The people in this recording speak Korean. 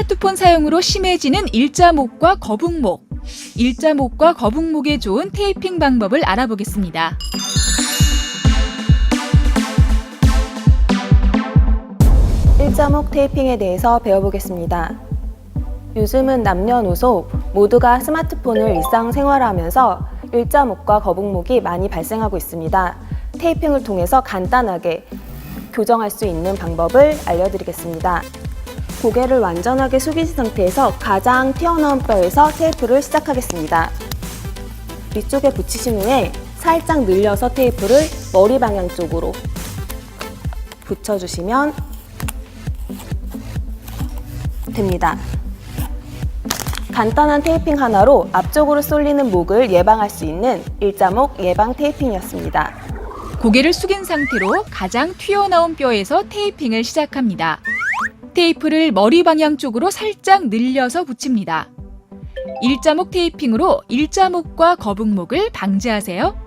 스마트폰 사용으로 심해지는 일자목과 거북목. 일자목과 거북목에 좋은 테이핑 방법을 알아보겠습니다. 일자목 테이핑에 대해서 배워보겠습니다. 요즘은 남녀노소 모두가 스마트폰을 일상생활화하면서 일자목과 거북목이 많이 발생하고 있습니다. 테이핑을 통해서 간단하게 교정할 수 있는 방법을 알려드리겠습니다. 고개를 완전하게 숙이신 상태에서 가장 튀어나온 뼈에서 테이프를 시작하겠습니다. 위쪽에 붙이신 후에 살짝 늘려서 테이프를 머리 방향 쪽으로 붙여주시면 됩니다. 간단한 테이핑 하나로 앞쪽으로 쏠리는 목을 예방할 수 있는 일자목 예방 테이핑이었습니다. 고개를 숙인 상태로 가장 튀어나온 뼈에서 테이핑을 시작합니다. 테이프를 머리 방향 쪽으로 살짝 늘려서 붙입니다. 일자목 테이핑으로 일자목과 거북목을 방지하세요.